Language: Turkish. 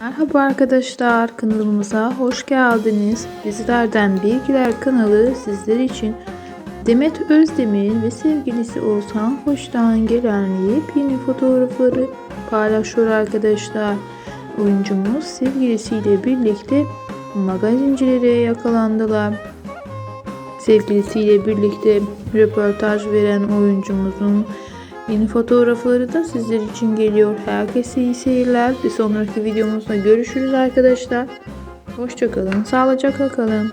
Merhaba arkadaşlar kanalımıza hoş geldiniz. Dizilerden Bilgiler kanalı sizler için Demet Özdemir'in ve sevgilisi Oğuzhan Hoş'tan gelen yepyeni fotoğrafları paylaşıyor arkadaşlar. Oyuncumuz sevgilisiyle birlikte magazincilere yakalandılar. Sevgilisiyle birlikte röportaj veren oyuncumuzun Yeni fotoğrafları da sizler için geliyor. Herkese iyi seyirler. Bir sonraki videomuzda görüşürüz arkadaşlar. Hoşçakalın. Sağlıcakla kalın.